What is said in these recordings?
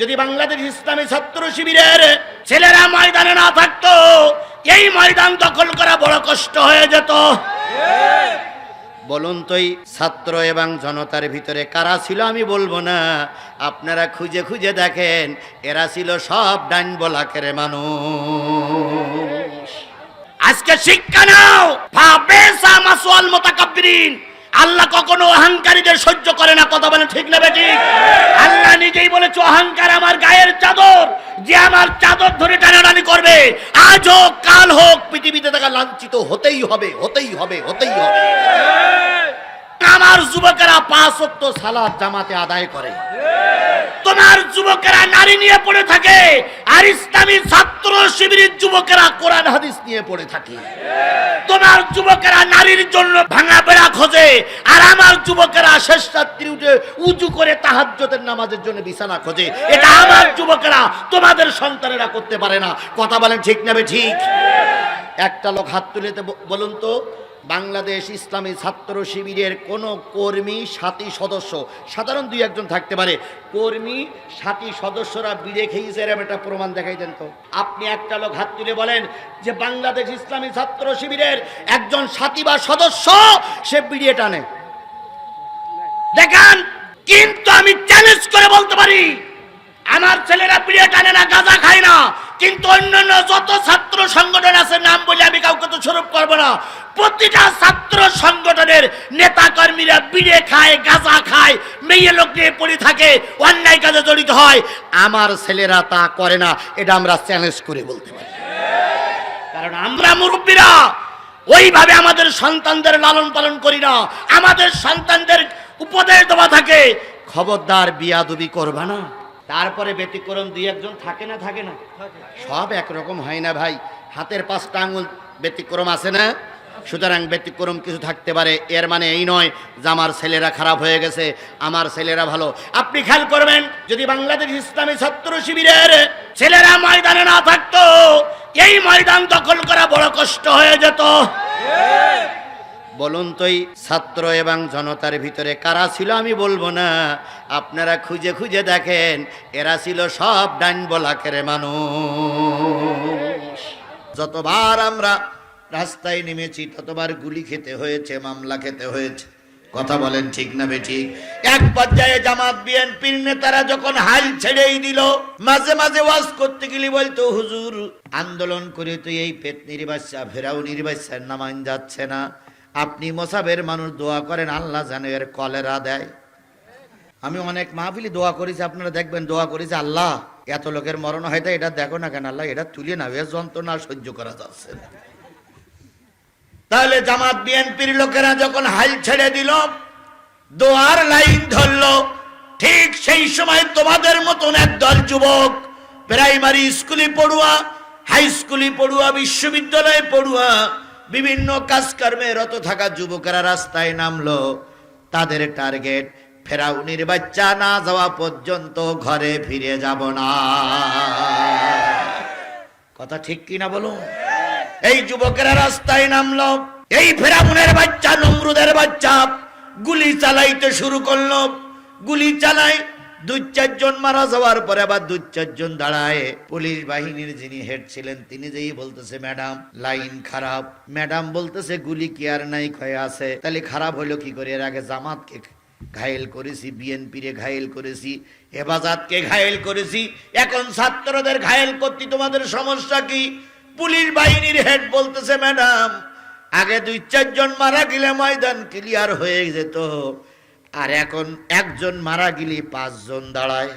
যদি বাংলাদেশ ইসলামী ছাত্র শিবিরের ছেলেরা ময়দানে না থাকতো, এই ময়দান দখল করা বড় কষ্ট হয়ে যেত। বলুন তো ছাত্র এবং জনতার ভিতরে কারা ছিল আমি বলব না। আপনারা খুঁজে খুঁজে দেখেন, এরা ছিল সব ডাইন বলাকের মানুষ। আজকে শিক্ষা নাও। মুতাকাব্বিরিন। আল্লাহ কখনো অহংকারীদের সহ্য করে না, কথা বলে ঠিক না বেটি? আল্লাহ নিজেই বলেছে, অহংকার আমার গায়ের চাদর, যে আমার চাদর ধরে টানাটানি করবে, আজ হোক, কাল হোক, পৃথিবীতে তাকে লাঞ্ছিত হতেই হবে হতেই হবে হতেই হবে। আমার যুবকেরা পাঁচ সালাদ জামাতে আদায় করে। তোমার যুবকেরা নারী নিয়ে পড়ে থাকে আর ইসলামী ছাত্র শিবিরের যুবকেরা কোরআন, হাদিস নিয়ে পড়ে থাকে। তোমার যুবকেরা নারীর জন্য ভাঙা বেড়া খোঁজে আর আমার যুবকেরা শেষ রাত্রি উঠে উঁচু করে তাহাজ্জতের নামাজের জন্য বিছানা খোঁজে। এটা আমার যুবকেরা, তোমাদের সন্তানেরা করতে পারে না। কথা বলেন ঠিক নেবে ঠিক? একটা লোক হাত তুলেতে বলুন তো বাংলাদেশ ইসলামী ছাত্র শিবিরের কোন কর্মী সাথী সদস্য, সাধারণ দুই একজন থাকতে পারে। কর্মী সাথী সদস্যরা বিড়ে খেয়েছে এরকম একটা প্রমাণ দেখাই দেন তো। আপনি একটা লোক হাত তুলে বলেন যে বাংলাদেশ ইসলামী ছাত্র শিবিরের একজন সাথী বা সদস্য, সে বিড়িয়ে টানে। দেখান, কিন্তু আমি চ্যালেঞ্জ করে বলতে পারি, আমার ছেলেরা পিড়িয়ে টানে না, গাঁজা খায় না, কিন্তু অন্যান্য যত ছাত্র সংগঠন আছে, নাম বলে আমি কাউকে তো স্বরূপ করব না। প্রতিটা ছাত্র সংগঠনের নেতা কর্মীরা বিড়ে খায়, গাঁজা খায়, মেয়ে লোক নিয়ে পড়ে থাকে, অন্যায় কাজে জড়িত হয়। আমার ছেলেরা তা করে না, এটা আমরা চ্যালেঞ্জ করে বলতে পারি। কারণ আমরা মুরব্বীরা ওইভাবে আমাদের সন্তানদের লালন পালন করি না। আমাদের সন্তানদের উপদেশ দেওয়া থাকে, খবরদার বিয়াদুবি করবা না। তারপরে ব্যতিক্রম দুই একজন থাকে না থাকে না। সব একরকম হয় না ভাই। হাতের পাঁচটা আঙুল ব্যতিক্রম আছে না? সুতরাং ব্যতিক্রম কিছু থাকতে পারে। এর মানে এই নয় যে আমার ছেলেরা খারাপ হয়ে গেছে, আমার ছেলেরা ভালো। আপনি খেয়াল করবেন, যদি বাংলাদেশ ইসলামী ছাত্র শিবিরের ছেলেরা ময়দানে না থাকতো, এই ময়দান দখল করা বড় কষ্ট হয়ে যেত। বলুন তো এই ছাত্র এবং জনতার ভিতরে কারা ছিল আমি বলব না। আপনারা খুঁজে খুঁজে দেখেন, এরা ছিল সব ডাইন বলাকের মানুষ। যতবার আমরা রাস্তায় নেমেছি, ততবার গুলি খেতে হয়েছে, মামলা খেতে হয়েছে। কথা বলেন ঠিক না বেঠিক এক পর্যায়ে জামাত বিএনপির নেতারা যখন হাল ছেড়েই দিল, মাঝে মাঝে ওয়াজ করতে গেলি বলতো, হুজুর, আন্দোলন করে তো এই পেতনির বাচ্চা ফেরাও নির্বাচ্চার নামাইন যাচ্ছে না। আপনি মোসাবের মানুষ দোয়া করেন, আল্লাহ যেন এর কলেরা দেয়। আমি অনেক মাহফিলি দোয়া করেছি, আপনারা দেখবেন দোয়া করেছি আল্লাহ। এত লোকের মরণ হয়তো এটা দেখো না কেন আল্লাহ, এটা তুলে না এর যন্ত্রণা সহ্য করা যাচ্ছে না। তাহলে জামাত বিএনপির লোকেরা যখন হাল ছেড়ে দিল, দোয়ার লাইন ধরলো, ঠিক সেই সময় তোমাদের মতন একদল যুবক, প্রাইমারি স্কুলে পড়ুয়া, হাই স্কুলে পড়ুয়া, বিশ্ববিদ্যালয়ে পড়ুয়া, বিভিন্ন কাজকর্মে রত থাকা যুবকেরা রাস্তায় নামলো। তাদের টার্গেট, ফেরাউনির বাচ্চা না যাওয়া পর্যন্ত ঘরে ফিরে যাব না। কথা ঠিক কিনা বলুন? এই যুবকেরা রাস্তায় নামলো। এই ফেরাউনের বাচ্চা, নমরুদের বাচ্চা গুলি চালাইতে শুরু করল। গুলি চালায় দুই চারজন মারা যাওয়ার পরে আবার দুই চারজন দাঁড়ায়। পুলিশ বাহিনীর যিনি হেড ছিলেন, তিনি যেই বলতেছে, ম্যাডাম, লাইন খারাপ। ম্যাডাম বলতেছে, গুলি কি আর নাই, ক্ষয় আছে। তাহলে খারাপ হলো কি করে? এর আগে জামাতকে ঘায়েল করেছি বিএনপি রে ঘায়েল করেছি হেফাজতকে ঘায়েল করেছি। এখন ছাত্রদের ঘায়েল করতে তোমাদের সমস্যা কি? পুলিশ বাহিনীর হেড বলতেছে ম্যাডাম আগে দুই চারজন মারা গেলে ময়দান ক্লিয়ার হয়ে যেত। আর এখন একজন মারা গেলে পাঁচজন দাঁড়ায়।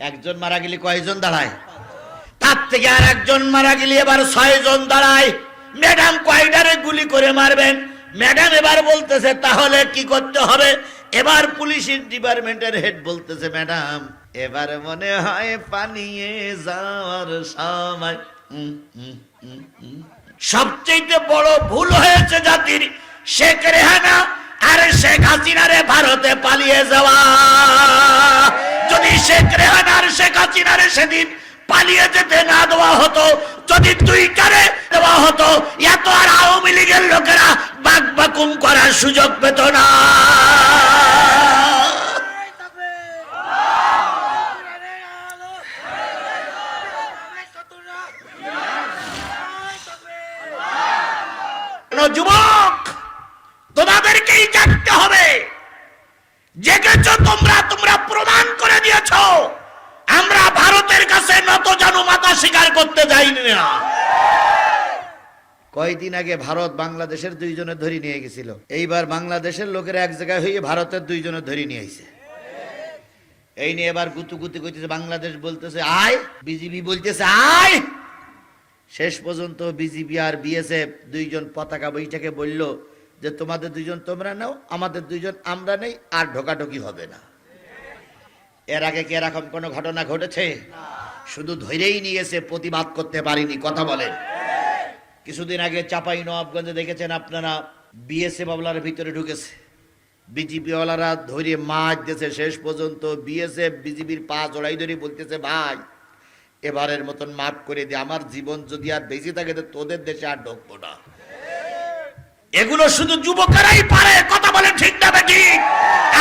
একজন মারা গেলে কয়জন দাঁড়ায়? তার থেকে আর একজন মারা গেলে এবার ছয়জন দাঁড়ায়। ম্যাডাম কয়টারে গুলি করে মারবেন? ম্যাডাম এবার বলতেছে, তাহলে কি করতে হবে? এবার পুলিশের ডিপার্টমেন্টের হেড বলতেছে, ম্যাডাম, এবার মনে হয় পানিয়ে যাওয়ার সময়। সবচেয়ে বড় ভুল হয়েছে জাতির, শেখ রেহানা আর শেখ হাসিনারে ভারতে পালিয়ে যাওয়া যদি শেখ রেহানা আর শেখ হাসিনারে সেদিন পালিয়ে যেতে না দেওয়া হতো, যদি তুই কারে দেওয়া হতো, এত আর আওয়ামী লীগের লোকেরা বাক বাকুম করার সুযোগ পেত না। যুবক, তোমাদেরকেই জানতে হবে, জেগেছ তোমরা তোমরা প্রমাণ করে দিয়েছ। কাছে নত জানু মাতা স্বীকার করতে যাইনি না। কয়দিন আগে ভারত বাংলাদেশের দুইজনে ধরে নিয়ে গেছিল। এইবার বাংলাদেশের লোকের এক জায়গায় হয়ে ভারতের দুইজনে ধরে নিয়ে আইছে। এই নিয়ে এবার গুতু গুতু করতেছে, বাংলাদেশ বলতেছে, আয়, বিজিবি বলতেছে, আয়! শেষ পর্যন্ত বিজিবি আর বিএসএফ দুইজন পতাকা বৈঠকে বলল যে, তোমাদের দুইজন তোমরা নাও, আমাদের দুইজন আমরা নেই, আর ঢোকাঢোকি হবে না। এর আগে কি এরকম কোনো ঘটনা ঘটেছে? শুধু ধরেই নিয়েছে, প্রতিবাদ করতে পারিনি, কথা বলেন। কিছুদিন আগে চাপাই নবাবগঞ্জে দেখেছেন আপনারা বিএসএফ বাবলার ভিতরে ঢুকেছে। বিজেপি ওয়ালারা ধরে মাছ দিয়েছে, শেষ পর্যন্ত বিএসএফ বিজেপির পা জড়াই ধরে বলতেছে, ভাই, এবারের মতন মাফ করে দিয়ে আমার জীবন যদি আর বেঁচে থাকে, তো তোদের দেশে আর ঢুকবো না। এগুলো শুধু যুবকেরাই পারে, কথা বলে ঠিক না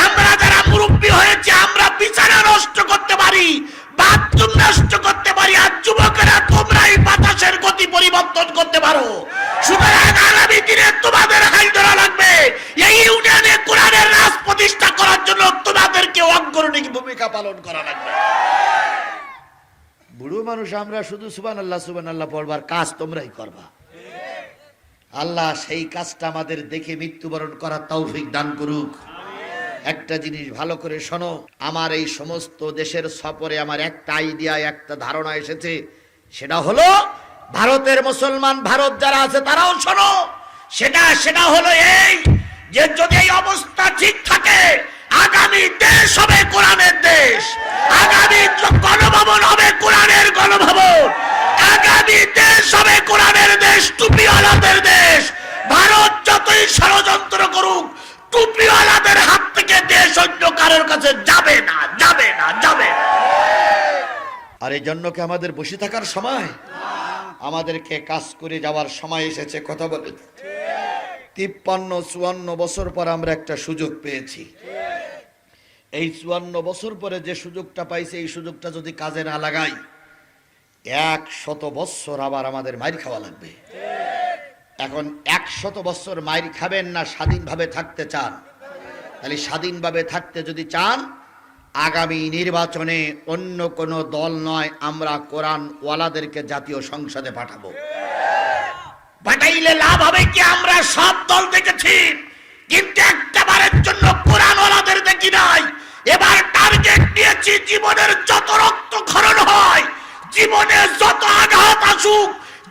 আমরা যারা মুরব্বী হয়েছে, আমরা বিছানা নষ্ট করতে পারি। বাথরুম নষ্ট করতে পারি আর যুবকেরা তোমরাই বাতাসের গতি পরিবর্তন করতে পারো। সুতরাং আগামী দিনে তোমাদের হাল ধরা লাগবে। এই ইউনিয়নে কোরআনের রাজ প্রতিষ্ঠা করার জন্য তোমাদেরকে অগ্রণী ভূমিকা পালন করা লাগবে। বুড়ো মানুষ আমরা শুধু সুবান আল্লাহ সুবান আল্লাহ পড়বার কাজ তোমরাই করবা। আল্লাহ সেই কাজটা আমাদের দেখে মৃত্যুবরণ করার তৌফিক দান করুক। একটা জিনিস ভালো করে শোনো, আমার এই সমস্ত দেশের সফরে আমার একটা আইডিয়া একটা ধারণা এসেছে। সেটা হলো, ভারতের মুসলমান ভারত যারা আছে তারাও শোনো। সেটা সেটা হলো এই যে যদি এই অবস্থা ঠিক থাকে, আগামী দেশ হবে কোরআনের দেশ। আগামী গণভবন হবে কোরআনের গণভবন। আগামী দেশ হবে কোরআনের দেশ, টুপিওয়ালাদের দেশ। ভারত যতই ষড়যন্ত্র করুক, টুপিওয়ালাদের হাত কারোর কাছে যাবে না যাবে না, যাবে আর এই জন্য কি আমাদের বসে থাকার সময়? আমাদেরকে কাজ করে যাওয়ার সময় এসেছে, কথা বলে। তিপ্পান্ন, চুয়ান্ন বছর পর আমরা একটা সুযোগ পেয়েছি। এই চুয়ান্ন বছর পরে যে সুযোগটা পাইছে, এই সুযোগটা যদি কাজে না লাগাই, এক শত বৎসর আবার আমাদের মাইর খাওয়া লাগবে। এখন এক শত বৎসর মাইর খাবেন না, স্বাধীনভাবে থাকতে চান। তাহলে স্বাধীনভাবে থাকতে যদি চান, আগামী নির্বাচনে অন্য কোনো দল নয়, আমরা কোরআন ওয়ালাদেরকে জাতীয় সংসদে পাঠাবো। পাঠাইলে লাভ হবে কি? আমরা সব দল দেখেছি, কিন্তু একটা বারের জন্য কোরআনওয়ালাদের দেখি নাই। এবার টার্গেট নিয়েছি, জীবনের যত রক্ত খরণ হয়, জীবনে যত আঘাত আসুক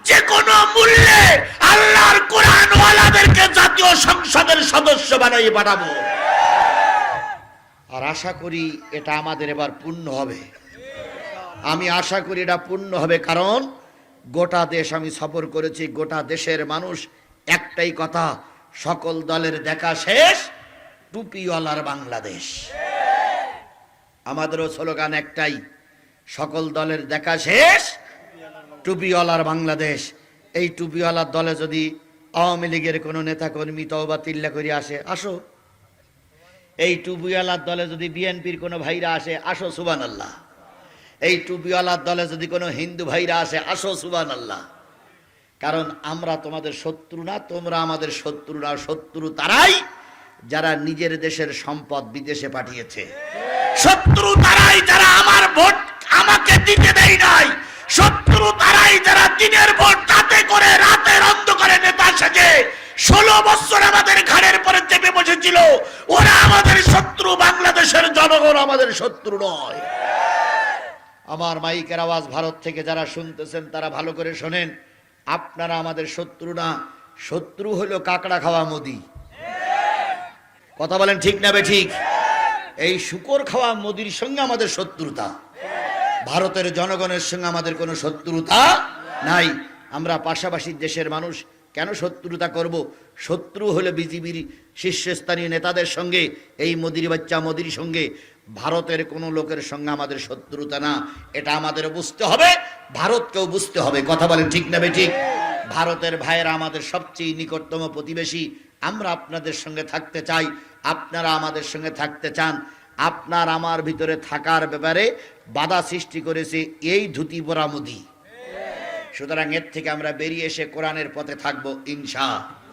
যে কোনো মূল্যে আল্লাহর কোরআনওয়ালাদেরকে জাতীয় সংসদের সদস্য বানাই পাঠাবো। আর আশা করি এটা আমাদের এবার পূর্ণ হবে। আমি আশা করি এটা পূর্ণ হবে কারণ গোটা দেশ আমি সফর করেছি, গোটা দেশের মানুষ একটাই কথা, সকল দলের দেখা শেষ, টুপিওয়ালার বাংলাদেশ। আমাদেরও স্লোগান একটাই, সকল দলের দেখা শেষ, টুপিওয়ালার বাংলাদেশ। এই টুপিওয়ালার দলে যদি আওয়ামী লীগের কোনো নেতা কর্মী তওবা তিল্লা করে আসে, আসো। এই টুপিওয়ালার দলে যদি বিএনপির কোনো ভাইরা আসে, আসো সুবান আল্লাহ এই টুপিওয়ালার দলে যদি কোনো হিন্দু ভাইরা আসে, আসো সুবান আল্লাহ কারণ আমরা তোমাদের শত্রু না, তোমরা আমাদের শত্রু না, শত্রু তারাই যারা নিজের দেশের সম্পদ বিদেশে পাঠিয়েছে। শত্রু তারাই যারা আমার ভোট আমাকে দিতে দেয় নাই শত্রু তারাই যারা দিনের ভোট রাতে করে রাতের অন্ধকারে নেতা সেজে ষোলো বছর আমাদের ঘাড়ের পরে চেপে বসেছিল। ওরা আমাদের শত্রু, বাংলাদেশের জনগণ আমাদের শত্রু নয়। আমার মাইকের আওয়াজ ভারত থেকে যারা শুনতেছেন, তারা ভালো করে শোনেন। আপনারা আমাদের শত্রু না, শত্রু হলো কাকড়া খাওয়া মোদি। কথা বলেন ঠিক না বে ঠিক? এই শুকর খাওয়া মোদির সঙ্গে আমাদের শত্রুতা। ভারতের জনগণের সঙ্গে আমাদের কোনো শত্রুতা নাই। আমরা পাশাপাশি দেশের মানুষ কেন শত্রুতা করব? শত্রু হলে বিজেপির শীর্ষস্থানীয় নেতাদের সঙ্গে, এই মোদির বাচ্চা মোদির সঙ্গে, ভারতের কোনো লোকের সঙ্গে আমাদের শত্রুতা না। এটা আমাদের বুঝতে হবে, ভারতকেও বুঝতে হবে। কথা বলেন ঠিক না ঠিক? ভারতের ভাইয়েরা আমাদের সবচেয়ে নিকটতম প্রতিবেশী। আমরা আপনাদের সঙ্গে থাকতে চাই, আপনারা আমাদের সঙ্গে থাকতে চান। আপনার আমার ভিতরে থাকার ব্যাপারে বাধা সৃষ্টি করেছে এই ধুতি পরা সুতরাং এর থেকে আমরা বেরিয়ে এসে কোরআনের পথে থাকব, ইনশা।